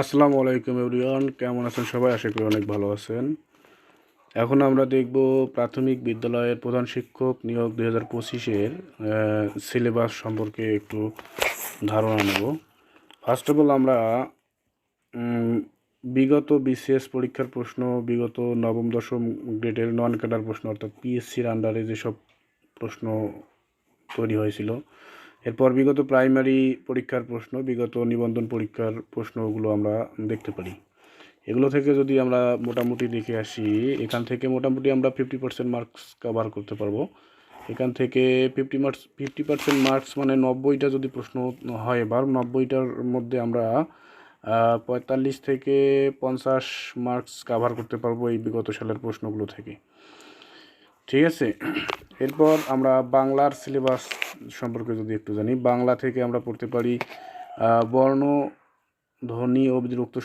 আসসালামু আলাইকুম এভরিওয়ান, কেমন আছেন সবাই? আশা করি অনেক ভালো আছেন। এখন আমরা দেখব প্রাথমিক বিদ্যালয়ের প্রধান শিক্ষক নিয়োগ দুই হাজার পঁচিশের সিলেবাস সম্পর্কে একটু ধারণা নেব। ফার্স্ট অফ অল আমরা বিগত বিসিএস পরীক্ষার প্রশ্ন, বিগত নবম, দশম গ্রেডের নন ক্যাডার প্রশ্ন, অর্থাৎ পিএসসির আন্ডারে যেসব প্রশ্ন তৈরি হয়েছিল এরপর বিগত প্রাইমারি পরীক্ষার প্রশ্ন, বিগত নিবন্ধন পরীক্ষার প্রশ্নগুলো আমরা দেখতে পারি। এগুলো থেকে যদি আমরা মোটামুটি দেখে আসি, এখান থেকে মোটামুটি আমরা ফিফটি পার্সেন্ট মার্কস কভার করতে পারব। এখান থেকে fifty marks fifty percent marks মানে নব্বইটা যদি প্রশ্ন হয় এবার, নব্বইটার মধ্যে আমরা পঁয়তাল্লিশ থেকে পঞ্চাশ মার্কস কভার করতে পারব এই বিগত সালের প্রশ্নগুলো থেকে। ঠিক আছে? এরপর আমরা বাংলার সিলেবাস সম্পর্কে যদি একটু জানি, বাংলা থেকে আমরা পড়তে পারি বর্ণ, ধ্বনি ও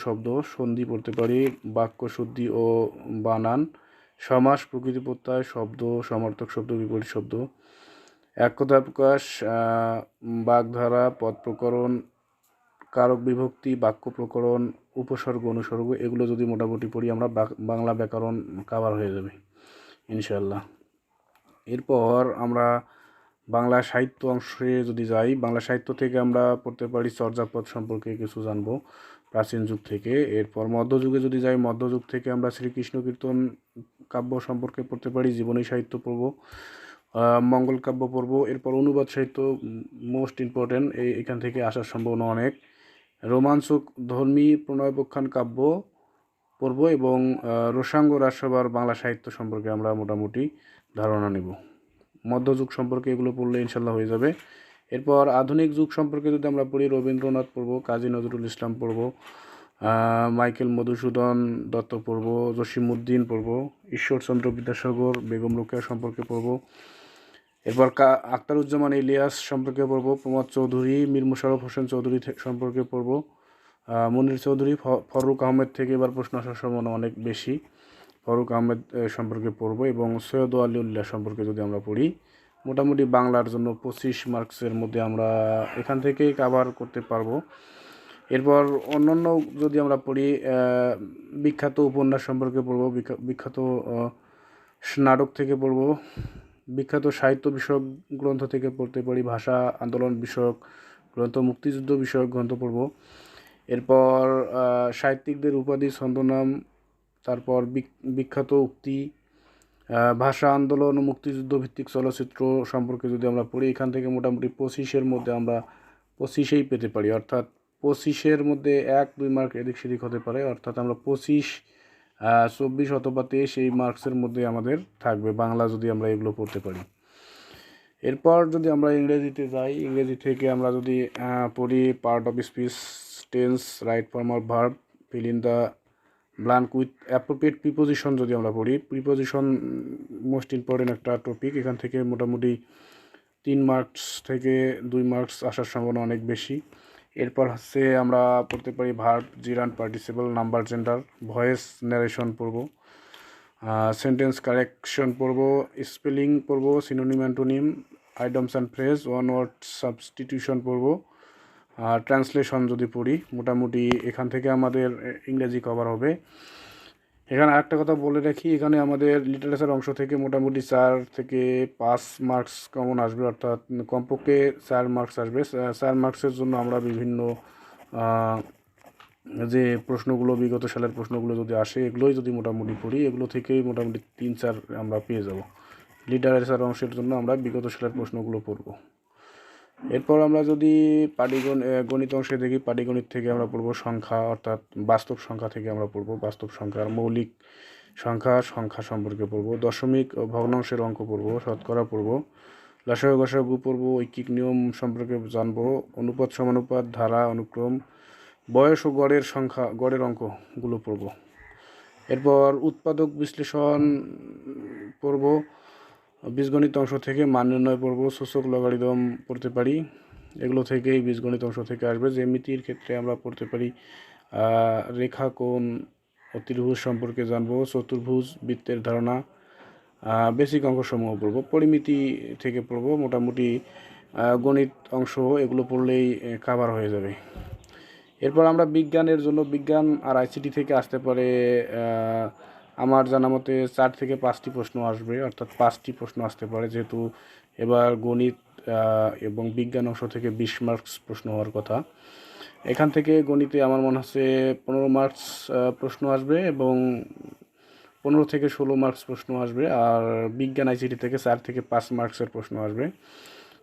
শব্দ, সন্ধি পড়তে পারি, বাক্য শুদ্ধি ও বানান, সমাস, প্রকৃতি প্রত্যয়, শব্দ, সমার্থক শব্দ, বিপরীত শব্দ, একতা প্রকাশ বাগধারা, পদ প্রকরণ, কারক বিভক্তি, বাক্য প্রকরণ, উপসর্গ, অনুসর্গ, এগুলো যদি মোটামুটি পড়ি, আমরা বাংলা ব্যাকরণ কাভার হয়ে যাবে। ইনশাল্লাহ এরপর আমরা বাংলা সাহিত্য অংশে যদি যাই, বাংলা সাহিত্য থেকে আমরা পড়তে পারি চর্যাপদ সম্পর্কে কিছু জানব প্রাচীন যুগ থেকে। এরপর মধ্যযুগে যদি যাই, মধ্যযুগ থেকে আমরা শ্রীকৃষ্ণ কীর্তন কাব্য সম্পর্কে পড়তে পারি, জীবনী সাহিত্য পড়ব মঙ্গল কাব্য পড়ব। এরপর অনুবাদ সাহিত্য মোস্ট ইম্পর্টেন্ট এই এখান থেকে আসার সম্ভাবনা অনেক। রোমাঞ্চক ধর্মী প্রণয়পক্ষান কাব্য পড়ব এবং রসাঙ্গ রাজসভার বাংলা সাহিত্য সম্পর্কে আমরা মোটামুটি ধারণা নেব। মধ্যযুগ সম্পর্কে এগুলো পড়লে ইনশাল্লাহ হয়ে যাবে। এরপর আধুনিক যুগ সম্পর্কে যদি আমরা পড়ি, রবীন্দ্রনাথ পড়ব, কাজী নজরুল ইসলাম পড়ব মাইকেল মধুসূদন দত্ত পড়ব, জসিমউদ্দিন পড়ব, ঈশ্বরচন্দ্র বিদ্যাসাগর, বেগম রোকেয়া সম্পর্কে পড়ব। এরপর কা আখতারুজ্জামান ইলিয়াস সম্পর্কে পড়ব, প্রমোদ চৌধুরী, মীর মুশারফ হোসেন চৌধুরী সম্পর্কে পড়ব। মনির চৌধুরী ফরুক আহমেদ থেকে এবার প্রশ্ন আসার সম্ভাবনা অনেক বেশি। ফরুক আহমেদ সম্পর্কে পড়ব এবং সৈয়দ আলিউল্লাহ সম্পর্কে যদি আমরা পড়ি, মোটামুটি বাংলার জন্য পঁচিশ মার্কসের মধ্যে আমরা এখান থেকেই কাভার করতে পারব। এরপর অন্যান্য যদি আমরা পড়ি বিখ্যাত উপন্যাস সম্পর্কে পড়ব, বিখ্যা- বিখ্যাত নাটক থেকে পড়ব, বিখ্যাত সাহিত্য বিষয়ক গ্রন্থ থেকে পড়তে পারি, ভাষা আন্দোলন বিষয়ক গ্রন্থ, মুক্তিযুদ্ধ বিষয়ক গ্রন্থ পড়ব। এরপর সাহিত্যিকদের উপাধি, ছন্দনাম, তারপর বিখ্যাত উক্তি ভাষা আন্দোলন ও মুক্তিযুদ্ধ ভিত্তিক চলচ্চিত্র সম্পর্কে যদি আমরা পড়ি, এখান থেকে মোটামুটি পঁচিশের মধ্যে আমরা পঁচিশেই পেতে পারি। অর্থাৎ পঁচিশের মধ্যে এক, দুই মার্ক এদিক সেদিক হতে পারে। অর্থাৎ আমরা পঁচিশ চব্বিশ অথবা তেইশ এই মার্কসের মধ্যে আমাদের থাকবে বাংলা যদি আমরা এগুলো পড়তে পারি। এরপর যদি আমরা ইংরেজিতে যাই, ইংরেজি থেকে আমরা যদি পড়ি part of speech tense right form of verb fill in the blank with appropriate preposition যদি আমরা পড়ি প্রিপোজিশন মোস্ট ইম্পর্টেন্ট একটা টপিক এখান থেকে মোটামুটি তিন মার্কস থেকে দুই মার্কস আসার সম্ভাবনা অনেক বেশি। এরপর হচ্ছে আমরা পড়তে পারি verb gerund participle number gender voice narration পড়ব। সেন্টেন্স কারেকশন পড়ব স্পেলিং পড়ব synonym antonym idioms and phrase one word substitution পড়ব। ট্রান্সলেশন যদি পড়ি, মোটামুটি এখান থেকে আমাদের ইংরেজি কভার হবে। এখানে আরেকটা কথা বলে রাখি, এখানে আমাদের লিটারেচার অংশ থেকে মোটামুটি চার থেকে পাঁচ মার্কস কমন আসবে, অর্থাৎ কমপক্ষে চার মার্কস আসবে। চার মার্কসের জন্য আমরা বিভিন্ন যে প্রশ্নগুলো, বিগত সালের প্রশ্নগুলো যদি আসে, এগুলোই যদি মোটামুটি পড়ি, এগুলো থেকেই মোটামুটি তিন চার আমরা পেয়ে যাব। লিটারেচার অংশের জন্য আমরা বিগত সালের প্রশ্নগুলো পড়ব। এরপর আমরা যদি পাটিগণ গণিত অংশে দেখি, পাটিগণিত থেকে আমরা পড়ব সংখ্যা, অর্থাৎ বাস্তব সংখ্যা থেকে আমরা পড়ব বাস্তব সংখ্যার মৌলিক সংখ্যা সংখ্যা সম্পর্কে পড়ব। দশমিক ভগ্নাংশের অঙ্ক পড়ব, শতকরা পড়ব। লসাগু গসাগু পড়ব, ঐকিক নিয়ম সম্পর্কে জানব। অনুপাত সমানুপাত, ধারা, অনুক্রম, বয়স ও গড়ের সংখ্যা, গড়ের অঙ্কগুলো পড়ব। এরপর উৎপাদক বিশ্লেষণ পড়ব। বীজগণিত অংশ থেকে মান নির্ণয় পড়ব সূচক লগারিদম পড়তে পারি। এগুলো থেকেই বীজগণিত অংশ থেকে আসবে। জ্যামিতির ক্ষেত্রে আমরা পড়তে পারি রেখা কোণ ত্রিভুজ সম্পর্কে জানব, চতুর্ভুজ বৃত্তের ধারণা বেসিক অঙ্কসমূহ পড়ব, পরিমিতি থেকে পড়ব, মোটামুটি গণিত অংশ, এগুলো পড়লেই কাভার হয়ে যাবে। এরপর আমরা বিজ্ঞানের জন্য বিজ্ঞান আর আইসিটি থেকে আসতে পারে আমার জানা মতে চার থেকে পাঁচটি প্রশ্ন আসবে, অর্থাৎ পাঁচটি প্রশ্ন আসতে পারে। যেহেতু এবার গণিত এবং বিজ্ঞান অংশ থেকে বিশ মার্কস প্রশ্ন হওয়ার কথা। এখান থেকে গণিতে আমার মনে হচ্ছে পনেরো মার্কস প্রশ্ন আসবে এবং পনেরো থেকে ষোলো মার্কস প্রশ্ন আসবে, আর বিজ্ঞান আইসিটি থেকে চার থেকে পাঁচ মার্কসের প্রশ্ন আসবে।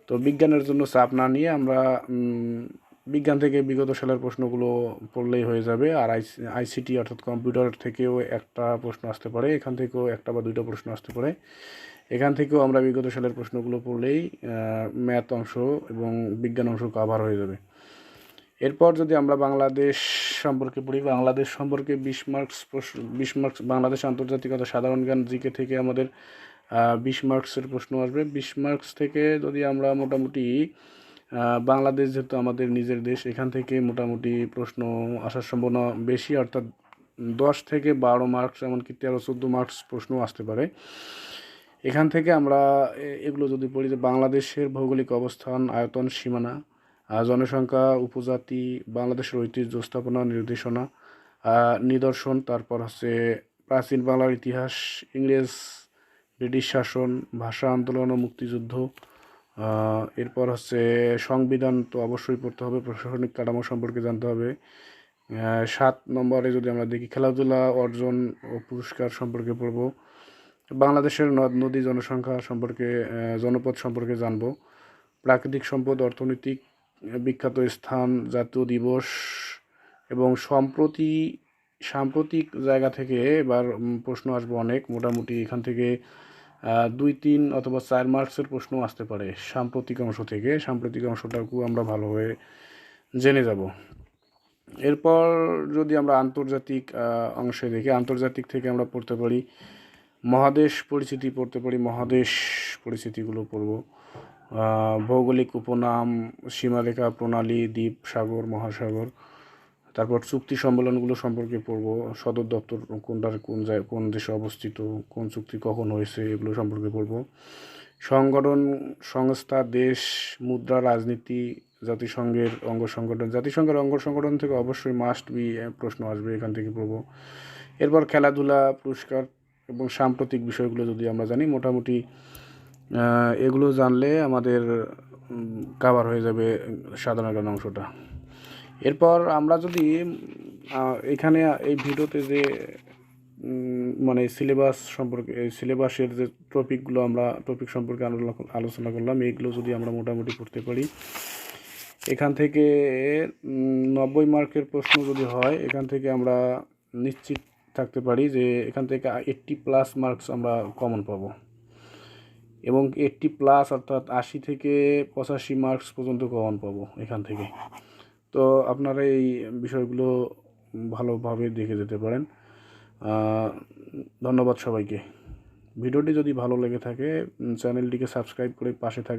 তো বিজ্ঞানের জন্য চাপ না নিয়ে আমরা বিজ্ঞান থেকে বিগত সালের প্রশ্নগুলো পড়লেই হয়ে যাবে। আর আইসিটি অর্থাৎ কম্পিউটার থেকেও একটা প্রশ্ন আসতে পারে, এখান থেকেও একটা বা দুইটা প্রশ্ন আসতে পারে। এখান থেকেও আমরা বিগত সালের প্রশ্নগুলো পড়লেই ম্যাথ অংশ এবং বিজ্ঞান অংশ কভার হয়ে যাবে। এরপর যদি আমরা বাংলাদেশ সম্পর্কে পড়ি, বাংলাদেশ সম্পর্কে বিশ মার্কস প্রশ্ন, বিশ মার্কস, বাংলাদেশ আন্তর্জাতিকতা সাধারণ জ্ঞান জিকে থেকে আমাদের বিশ মার্কসের প্রশ্ন আসবে। বিশ মার্কস থেকে যদি আমরা মোটামুটি বাংলাদেশ যেহেতু আমাদের নিজের দেশ, এখান থেকে মোটামুটি প্রশ্ন আসার সম্ভাবনা বেশি, অর্থাৎ দশ থেকে বারো মার্কস এমনকি তেরো, চোদ্দ মার্কস প্রশ্ন আসতে পারে। এখান থেকে আমরা এগুলো যদি পড়ি যে বাংলাদেশের ভৌগোলিক অবস্থান, আয়তন, সীমানা জনসংখ্যা, উপজাতি, বাংলাদেশের ঐতিহ্য স্থাপনা, নির্দেশনা নিদর্শন, তারপর হচ্ছে প্রাচীন বাংলার ইতিহাস, ইংরেজ, ব্রিটিশ শাসন, ভাষা আন্দোলন ও মুক্তিযুদ্ধ এরপর হচ্ছে সংবিধান তো অবশ্যই পড়তে হবে, প্রশাসনিক কাঠামো সম্পর্কে জানতে হবে। সাত নম্বরে যদি আমরা দেখি, খেলাধুলা, অর্জন ও পুরস্কার সম্পর্কে পড়ব। বাংলাদেশের নদ, নদী জনসংখ্যা সম্পর্কে জনপদ সম্পর্কে জানব। প্রাকৃতিক সম্পদ, অর্থনৈতিক, বিখ্যাত স্থান, জাতীয় দিবস এবং সম্প্রতি, সাম্প্রতিক জায়গা থেকে এবার প্রশ্ন আসবে অনেক। মোটামুটি এখান থেকে দুই, তিন অথবা চার মার্কসের প্রশ্ন আসতে পারে। সাম্প্রতিক অংশ থেকে। সাম্প্রতিক অংশটাকেও আমরা ভালোভাবে জেনে যাব। এরপর যদি আমরা আন্তর্জাতিক অংশে দেখি, আন্তর্জাতিক থেকে আমরা পড়তে পারি, মহাদেশ পরিচিতি পড়তে পারি, মহাদেশ পরিচিতিগুলো পড়ব। ভৌগোলিক উপনাম, সীমারেখা, প্রণালী, দ্বীপ সাগর, মহাসাগর। তারপর চুক্তি সম্মেলনগুলো সম্পর্কে পড়ব, সদর দপ্তর কোনটার কোন কোন দেশে অবস্থিত, কোন চুক্তি কখন হয়েছে এগুলো সম্পর্কে পড়ব। সংগঠন, সংস্থা, দেশ, মুদ্রা, রাজনীতি, জাতিসংঘের অঙ্গ সংগঠন জাতিসংঘের অঙ্গ সংগঠন থেকে অবশ্যই মাস্ট বি প্রশ্ন আসবে এখান থেকে পড়ব। এরপর খেলাধুলা, পুরস্কার এবং সাম্প্রতিক বিষয়গুলো যদি আমরা জানি, মোটামুটি এগুলো জানলে আমাদের কাভার হয়ে যাবে সাধারণ অংশটা। এরপর আমরা যদি এখানে এই ভিডিওতে যে মানে সিলেবাস সম্পর্কে সিলেবাসের যে টপিকগুলো আমরা টপিক সম্পর্কে আলোচনা- করলাম এইগুলো যদি আমরা মোটামুটি করতে পারি। এখান থেকে নব্বই মার্কের প্রশ্ন যদি হয়, এখান থেকে আমরা নিশ্চিত থাকতে পারি যে, এখান থেকে এইট্টি প্লাস মার্কস আমরা কমন পাবো। এবং এইট্টি প্লাস অর্থাৎ আশি থেকে পঁচাশি মার্কস পর্যন্ত কমন পাবো এখান থেকে। তো আপনারা এই বিষয়গুলো ভালোভাবে দেখে যেতে পারেন। ধন্যবাদ সবাইকে। ভিডিওটি যদি ভালো লেগে থাকে চ্যানেলটিকে সাবস্ক্রাইব করে পাশে থাকে